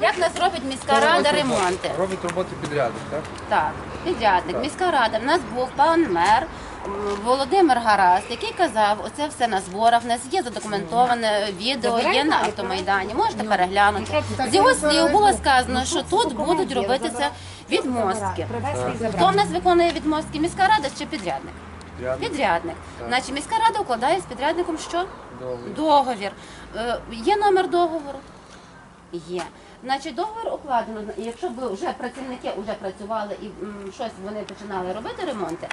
Як нас робить міська рада ремонти? Робить роботи підрядник, так? Так, підрядник, міська рада. В нас був пан мер м, Володимир Гарас, який казав, оце все на зборах. В нас є задокументоване відео, є на автомайдані. Можете переглянути. З його слів було сказано, що тут будуть робитися відмостки. Хто в нас виконує відмостки? Міська рада чи підрядник? Підрядник. Підрядник. Значить, міська рада укладає з підрядником що? Договір. Договір. Е, Є номер договору? Є. Значить, договір укладено. Якщо б вже працівники вже працювали і м, щось вони починали робити ремонти,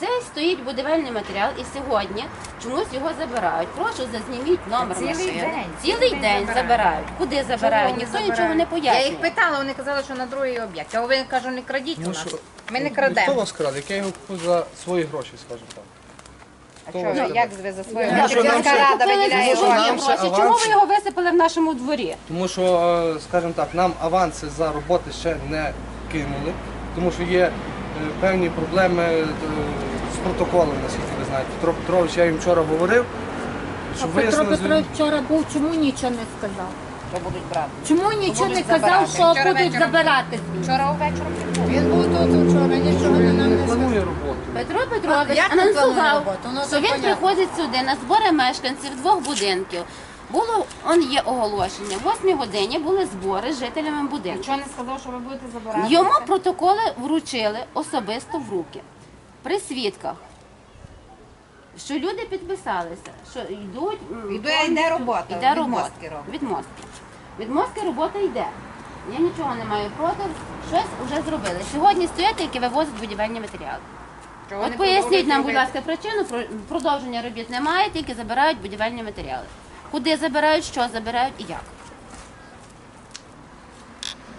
це стоїть будівельний матеріал, і сьогодні чомусь його забирають. Прошу зазніміть номер Цілий машини. день. Цілий Цілий день день забирають. забирають. Куди забирають? Ніхто нічого не пояснює. Я їх питала, вони казали, що на другий об'єкт. А ви кажу, не крадіть у Ну, нас. що- Ми не Хто крадемо. вас краде? Як я його купив за свої гроші, скажімо так. А що ви, як ви за свої Ну, що нам Міська ще- рада виділяє за Нам ще гроші. Чому ви його висипали в нашому дворі? Тому що, е, скажімо так, нам аванси за роботи ще не кинули, тому що є е, певні проблеми е, з протоколом, наскільки ви знаєте. Петро Петрович, я їм вчора говорив, А щоб Петро вияснили, Петрович вчора був, чому нічого не сказав? Що будуть брати? Чому нічого не будуть казав, забирати. що Вчора будуть вечором забирати звідси? Вчора увечері був. Він був тут вчора, нічого він нам не не планує роботу. Петро Петрович як анонсував, роботу? Ну, що він понятно. приходить сюди на збори мешканців двох будинків. Було он є оголошення. В 8 годині були збори з жителями будинку. Нічого не сказав, що ви будете забирати. Йому протоколи вручили особисто в руки при свідках. Що люди підписалися, що йдуть м, Йде- йде робота, відмостки робота. робить. Відмостки. Відмостки робота йде. Я нічого не маю проти, щось вже зробили. Сьогодні стоять, які вивозять будівельні матеріали. Чого От поясніть нам, будь ласка, причину про- продовження робіт немає, тільки забирають будівельні матеріали. Куди забирають, що забирають і як.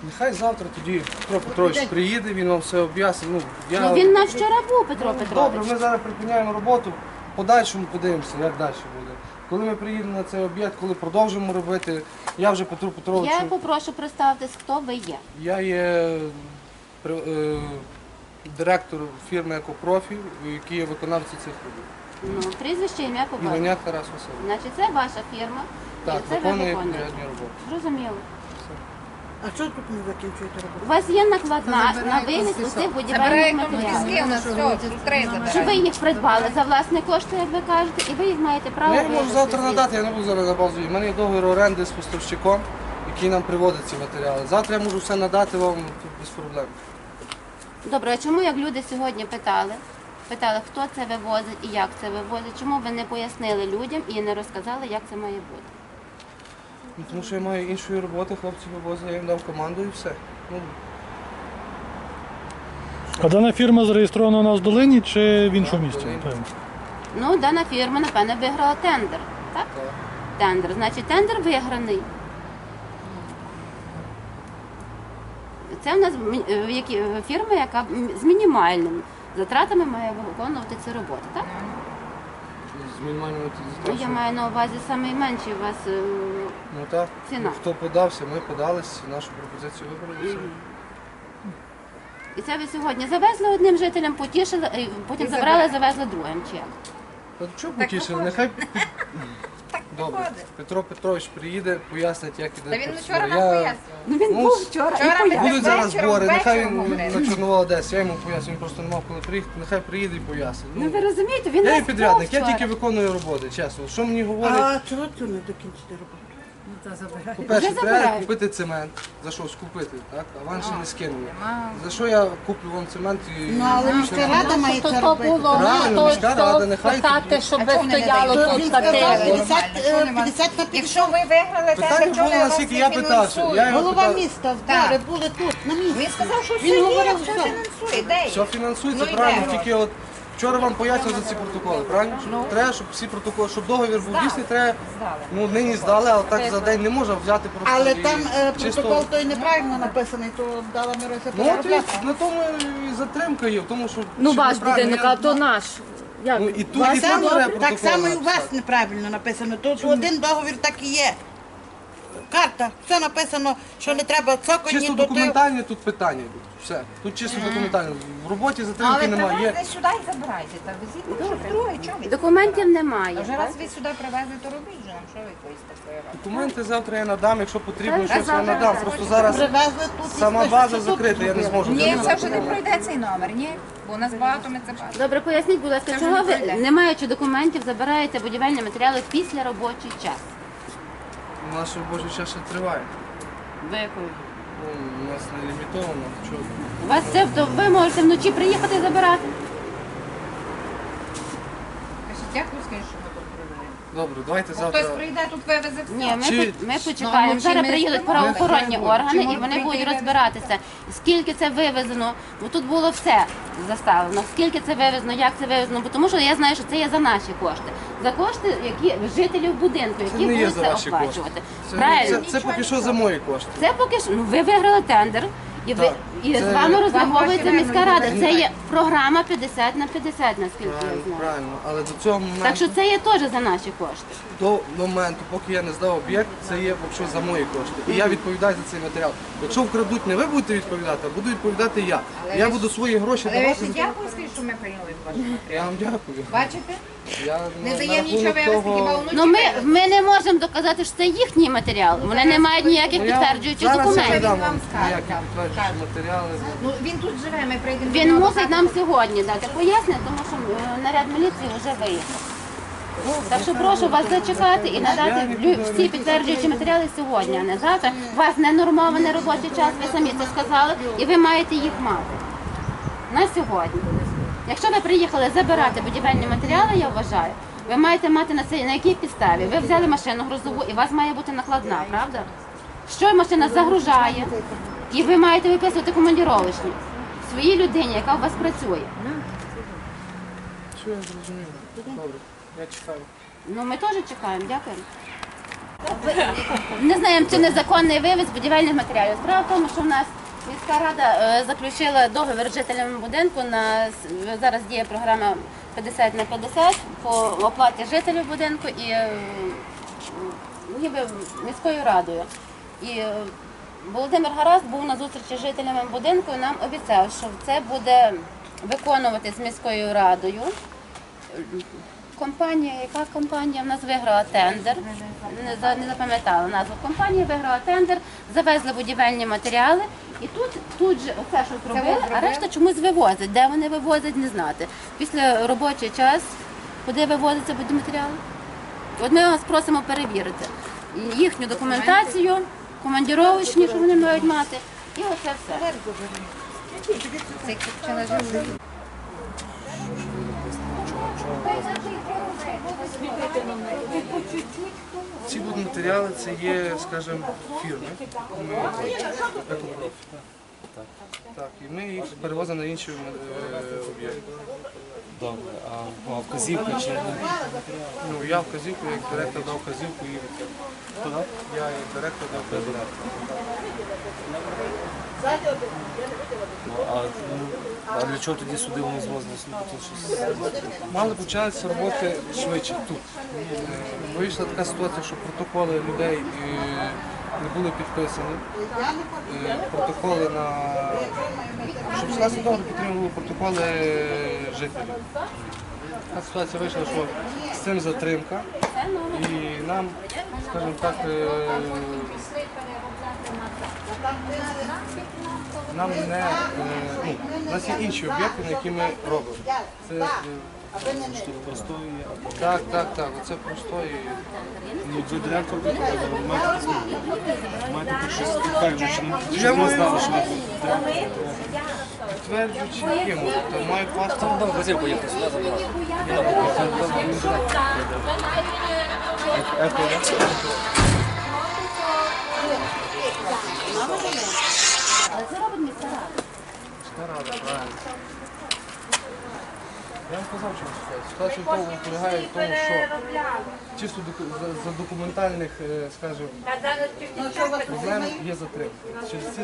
Нехай завтра тоді Петро Петрович приїде, він вам все об'яснить. Ну, я... Ну він нас вчора був, Петро Добре, Петрович. ми зараз припиняємо роботу, в подальшому подивимося, як далі буде. Коли ми приїдемо на цей об'єкт, коли продовжимо робити, я вже Петру Петровичу, Я попрошу представитись, хто ви є. я є при- е, директор фірми Екопрофі, який є виконавцем цих робіт. Ну, прізвище, ім'я по батькові. Іваняк Тарас Васильович. Значить, це ваша фірма. Так, і це ви виконує виконуєте. підрядні роботи. Зрозуміло. А що тут не закінчуєте роботу? У вас є накладна на вивіз усіх будівельних Забирає матеріалів. конфіски, у нас все, три Що ви їх придбали за власні кошти, як ви кажете, і ви їх маєте право. Ну, Я можу вивезти завтра звідси. надати, я не буду зараз на базу. У мене є договір оренди з поставщиком, який нам приводить ці матеріали. Завтра я можу все надати вам тут без проблем. Добре, а чому як люди сьогодні питали? Питали, хто це вивозить і як це вивозить? Чому ви не пояснили людям і не розказали, як це має бути? Ну, Тому що я маю іншої роботи, хлопці вивозили, я їм дав команду і все. Ну, А дана фірма зареєстрована у нас в долині чи в іншому місті? Долині. Напевно. Ну, дана фірма, напевно, виграла тендер. Так? так. Тендер. Значить, тендер виграний. Це в нас мі- е, які- фірма, яка м- з мінімальними затратами має виконувати ці роботи. Так? З мінімальними Ну, я маю на увазі саме менші у вас. е, Ну так. Ціна. Хто подався, ми подались, нашу пропозицію вибрали. все. І це ви сьогодні завезли одним жителям, потішили, і потім забрали, завезли другим. Чи як? Чого потішили? Нехай Добре. виходить. Петро Петрович приїде, пояснить, як іде Та він процедура. вчора нам Я-. Ну він Ну, був вчора. і вчора ми пояснив. Будуть зараз Вечором, збори, нехай вечором він говорили. на Чорновола Одесі, я йому поясню, він просто не мав коли приїхати, нехай приїде і пояснить. Ну ви розумієте, він я нас підрядник, був я вчора. тільки виконую роботи, чесно. Що мені говорять? А чого цю не докінчити роботу? По-перше, Вже треба купити цемент. За що скупити, так? А вам ще не скинули. За що я куплю вам цемент і Ну, але міська рада має це робити. Правильно, міська рада, нехай питати, щоб стояло тут він за 50, Чого е, нема? 50 на 50. Якщо ви виграли Питання було, наскільки вас я не питався. Я його Голова питав. міста збори були тут, на місці. Він сказав, що все Він є, говорив, все що. фінансує. Де? Все фінансується, Ну, правильно, тільки от вчора вам пояснювали за ці протоколи, правильно? Треба, щоб всі протоколи, щоб договір був дійсний, треба, Здали. ну нині здали, але так за день не можна взяти просто. Але і там е, чисто- протокол той неправильно написаний, то дала Мирося Ну от і на тому і затримка є, в тому що Ну що ваш неправильно. будинок, Я- а то наш. Як? Ну і тут, Так і тут само, треба так само і у написати. вас неправильно написано. Тут один договір так і є. Карта, все написано, що не треба цоконі Чисто до документальні тут питання йдуть. Все. Тут чисто документальні. В роботі затримки Але немає. Є привезли сюди і забирайте. Та везіть ну, що друге, чого ви? Документів немає. А Вже раз ви сюди привезли, то робіть же нам, що ви якоїсь такої робите? документи завтра я надам, якщо потрібно щось я завтра надам. Просто зараз Привезли тут і сама скажуть, база що тут закрита, я не зможу. Ні, це вже не пройде цей номер, ні? Бо у нас багато ми це бачимо. Добре, поясніть, будь ласка, Це вже чого не ви, пройде. не маючи документів, забираєте будівельні матеріали після робочий час? Наш робочий час ще триває. Ви якою? Ну, у нас не лімітовано. Чого? У вас це то ви можете вночі приїхати і забирати. Кажіть, що ми тут. Добре, давайте Бо завтра. Хтось прийде, тут вивезе все. Ні, ми, Чи- ми почекаємо. Ну, Зараз ми приїдуть правоохоронні органи і вони прийти будуть розбиратися, скільки це вивезено. Бо тут було все заставлено. Скільки це вивезено, як це вивезено. Бо тому що я знаю, що це є за наші кошти. За кошти, які жителів будинку, які не є будуть за це ваші кошти. оплачувати. Це, Правильно. це, це поки що за мої кошти. Це поки що ну, ви виграли тендер. І, ви, Так. і Це- з вами розраховується міська рада. Це є програма 50 на 50, наскільки я Правильно, знаю. правильно. Але до цього моменту, Так що це є теж за наші кошти. До моменту, поки я не здав об'єкт, це є якщо за мої кошти. І я відповідаю за цей матеріал. Якщо вкрадуть, не ви будете відповідати, а буду відповідати я. Але я ви буду свої гроші Але ви давати. дякую, скажіть, що ми прийняли ваші Я вам дякую. Бачите? Я Не на- даємо на нічого вивезти, хіба того- вночі Ну ми, вивезти. ми не можемо доказати, що це їхній матеріал. Вони не мають ніяких Ну, я підтверджуючих зараз документів. я дам Він вам скаже, ніякі так, підтверджуючі матеріали. Ну він тут живе, ми прийдемо. до Він нього мусить завтра. нам сьогодні дати пояснення, тому що е, наряд міліції вже виїхав. Так що прошу вас зачекати і надати всі підтверджуючі матеріали сьогодні, а не завтра. У вас не нормований робочий час, ви самі це сказали, і ви маєте їх мати на сьогодні. Якщо ви приїхали забирати будівельні матеріали, я вважаю, ви маєте мати на це на якій підставі. Ви взяли машину грузову і у вас має бути накладна, правда? Що машина загружає, і ви маєте виписувати командіровочні своїй людині, яка у вас працює. Що я зрозумів? Добре, я чекаю. Ну ми теж чекаємо, дякуємо. Не знаємо, чи незаконний вивіз будівельних матеріалів. Справа в тому, що в нас міська рада е, заключила договір з жителями будинку. На зараз діє програма 50 на 50 по оплаті жителів будинку і е, ніби міською радою. І е, Володимир Гарас був на зустрічі з жителями будинку і нам обіцяв, що це буде виконувати з міською радою. Компанія, яка компанія в нас виграла тендер, не, за- не запам'ятала назву компанії, виграла тендер, завезли будівельні матеріали і тут, тут же оце що зробили, а решта чомусь вивозять. Де вони вивозять, не знати. Після робочий час, куди вивозяться будівматеріали? От ми вас просимо перевірити їхню документацію, командіровочні, що вони мають мати, і оце все. Цей хлопчина живе. Ці будматеріали це є, скажімо, фірми. Ми Екопроф. Так, і ми їх перевозимо на інші е, об'єкти. Добре, а ну, вказівка чи Ну, я вказівку, як директор дав вказівку і я як директор дав вказівку. Ну, а, ну, а для чого тоді сюди вони? Ну, щось Мали початися роботи швидше тут. Е, Вийшла така ситуація, що протоколи людей е, не були підписані. Е, Протоколи на щоб договір, потрібно було протоколи жителів. Така ситуація вийшла, що з цим затримка. І нам, скажімо так, е, нам не е, ну, у нас є інші об'єкти, на які ми робимо. Це е, простої, так, так, так, оце просто і ну, ви директор ви маєте ну, маєте тут щось підтверджуючи, ну, Я ми знали, що підтверджуючи яким, тобто маю паспорт. Там газів поїхали сюди забрати. Еко, Я вам казав, що ситуація. В полягає в тому, що чисто за, документальних, е, скажімо, проблем є затримка. Через,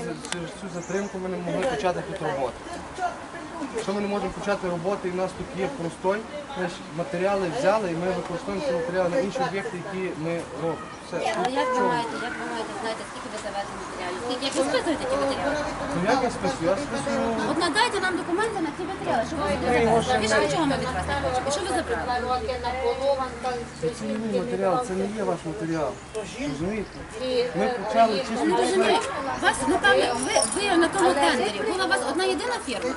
цю затримку ми не могли почати тут роботу. Якщо ми не можемо почати роботи і в нас тут є простой, матеріали взяли і ми використовуємо ці матеріали на інші об'єкти, які ми робимо. Все. Але як ви маєте, як ви маєте знати, скільки ви завезли матеріалів? Скільки як ви списуєте ті матеріали? Ну як я списую? Я списую. От надайте нам документи на ті матеріали, що ви завезли. І що чого ми від вас не хочемо? І що ви забрали? Це не мій матеріал, це не є ваш матеріал. Розумієте? Ми почали чисто. Не розумію. Вас, напевно, ви, ви на тому тендері. Була у вас одна єдина фірма.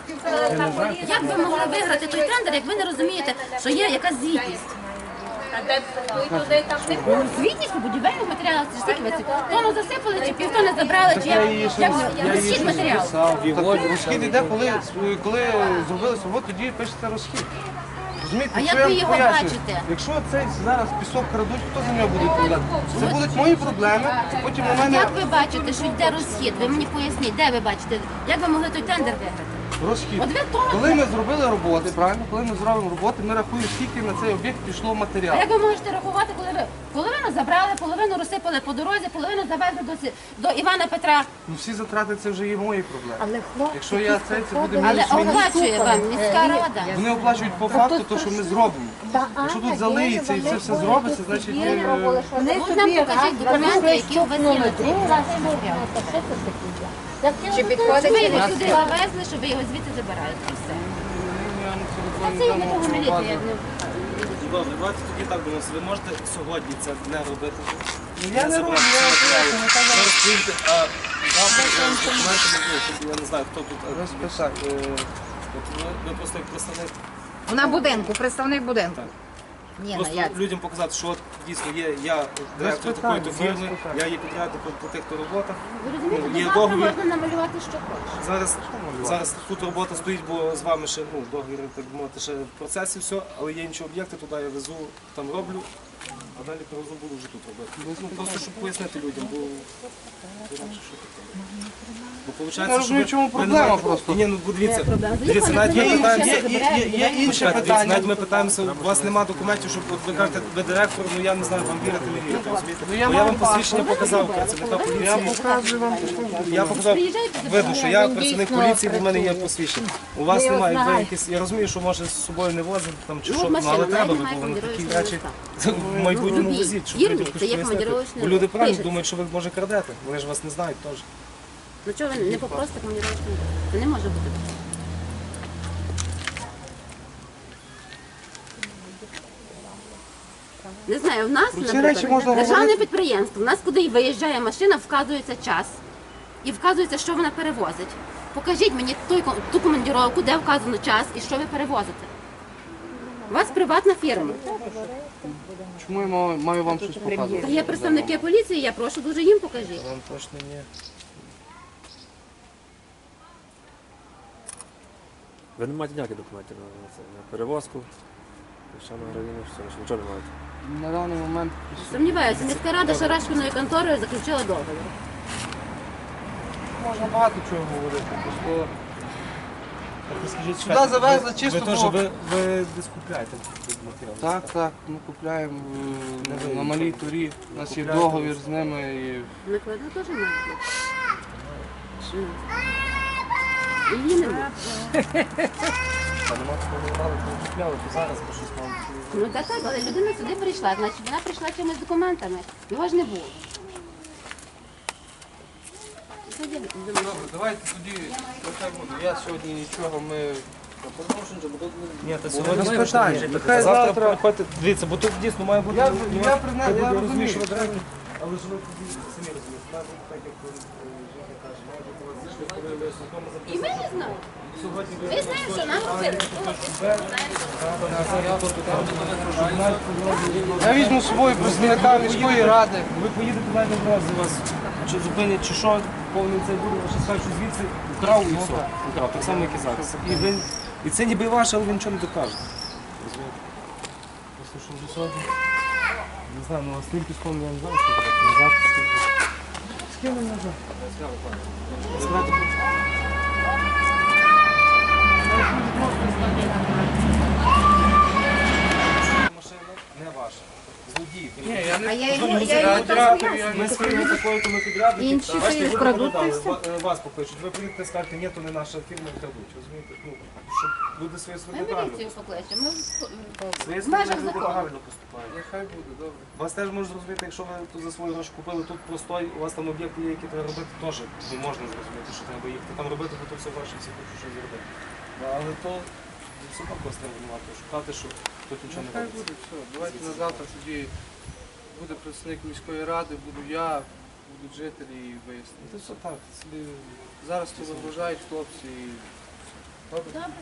Як ви могли виграти той тендер, як ви не розумієте, що є якась звітність? Звітність будівельних матеріалах, це ж скільки ви це? Тонну засипали, чи півтони забрали, чи як, як розхід матеріалу? Так, розхід іде, коли, коли зробили роботу, тоді пишеться розхід. Розумієте, А що як я ви вам його пояснюю? бачите? Якщо цей зараз пісок крадуть, хто за нього буде відповідати? Це будуть мої проблеми, потім на мене Як ви бачите, що йде розхід? Ви мені поясніть, де ви бачите? Як ви могли той тендер виграти? Розхід. Коли ми зробили роботи, правильно, коли ми зробимо роботи, ми рахуємо, скільки на цей об'єкт пішло А матеріалу. як ви можете рахувати, коли ви половину забрали, половину розсипали по дорозі, половину завезли до, Сі- до Івана Петра, Ну всі затрати це вже є мої проблеми. Але хлопці, Якщо я це, це буде але мінус мені. оплачує вам міська рада. Вони оплачують по факту те, що ми зробимо. Та Якщо тут залиється і це все зробиться, значить Вони е, От нам покажіть документи, які у вас є на що це таке? Чи підходить? Ви його сюди завезли, що ви його звідти забираєте. І все. А це є не того міліція, як не Добре, давайте тоді так думаємо. Ви можете сьогодні це не робити? Ну, я не роблю, я не а завтра е, документи не буде, щоб я не знаю, хто тут. е, розписати. е, От ви, ви просто як представник Вона будинку, представник будинку. Так. Ні, ну Просто як? людям показати, що от дійсно є я директор питань, такої-то без фірми, питань. я є підрядник по, по тих-то роботах. Ви розумієте, Ну, є до завтра договір. можна намалювати, що хочеш. Зараз, зараз тут робота стоїть, бо з вами ще ну, договір, так би мовити, ще в процесі все, але є інші об'єкти, туди я везу, там роблю, а далі привезу буду вже тут робити. Ну, просто щоб пояснити людям, бо інакше що таке. Бо виходить, Я розумію, що чому ви не проблема маєте- просто. Ні, ну бо дивіться, проблема. дивіться, навіть ми Є- питаємося. Є, є, є, є інше дивіться, навіть ми питаємося, у вас немає документів, щоб от ви кажете, ви директор, ну я не знаю, вам вірити, не вірити, розумієте? Ну, я Бо я вам посвідчення показав працівника Я поліції. показую вам Я показав, видно, що я працівник поліції, бо в мене є посвідчення. У вас немає, ви якісь, я розумію, що може з собою не возити, там чи Ну, що, ну, але треба немає на такі командировочного речі в майбутньому Робіть. возити, щоб Фірмі, люди це є пояснити. командировочний Бо люди правильно думають, що ви може крадете, вони ж вас не знають теж. Ну чого ви не попросите командировочний? Це не може бути. Не знаю, в нас, Про ці наприклад, можна державне говорити. підприємство, в нас куди виїжджає машина, вказується час і вказується, що вона перевозить. Покажіть мені той, ту командировку, де вказано час і що ви перевозите. У вас приватна фірма. Чому я маю, маю вам щось показувати? Та є представники поліції, я прошу дуже їм покажіть. Вам точно ні. Ви не маєте ніяких документів на, на це, на перевозку, ще на гравіну, все, нічого не маєте. На даний момент Сумніваюся, міська рада Шарашкіною конторою заключила договір. можна багато чого говорити. Просто Скажіть, Сюди завезли чисто ви, теж, було. ви, ви десь купляєте матеріал? так, так, ми купляємо е, на малій турі. У нас є договір з ними і Накладна теж має бути. Її Та нема такого не брали, купляли, то зараз бо щось мало. Ну так, так, але людина сюди прийшла, значить вона прийшла чимось документами. Його ж не було. Добре, давайте тоді буде. Я сьогодні нічого ми. Ні, та Без сьогодні Нехай завтра приходьте. Дивіться, бо тут дійсно має бути. Я- ну, я призна- я, я розумію, що ви але ж ви самі розумієте. Має так, як е, жінка каже, бути у вас зійшли, коли ви з одному І ми не знаємо. Сьогодні ви Ми знаємо, що нам робити. Я візьму з собою представника міської ради. Ви поїдете навіть одразу вас чи зупинять, чи що, повний цей буде, ваші скажуть, що звідси вкрав і все. Вкрав, так само, як і зараз. І, ви, і це ніби ваше, але ви нічого не докажете. Розумієте? Що сьогодні. Не знаю, ну а з тим піском я не знаю, що робити. Назад. З ким він назад? Не ваша. Злодій. Ні, я не А я я Ми фірмою такою, то ми підрядники. Інші Бачите, ви крадуть, та й все. ва- е, Вас покличуть. Ви приїдете, скажете, ні, то не наша фірма, крадуть. Розумієте? Ну, щоб люди свої Ми міліцію покличемо. Ми в- межах закону. правильно поступають. Нехай буде, добре. Вас теж можуть зрозуміти, якщо ви тут за свої гроші купили тут простой, у вас там об'єкти є, які треба робити, теж не можна зрозуміти, що треба їхати там робити, бо то все гроші всі хочуть щось зробити. Ну, Але то все одно когось треба винувати, шукати, що тут нічого не Нехай робиться. буде, все. Давайте на завтра тоді буде представник міської ради, буду я, будуть жителі і Ну, Це вияснити. все так, собі Зараз то вигружають хлопці і Добре.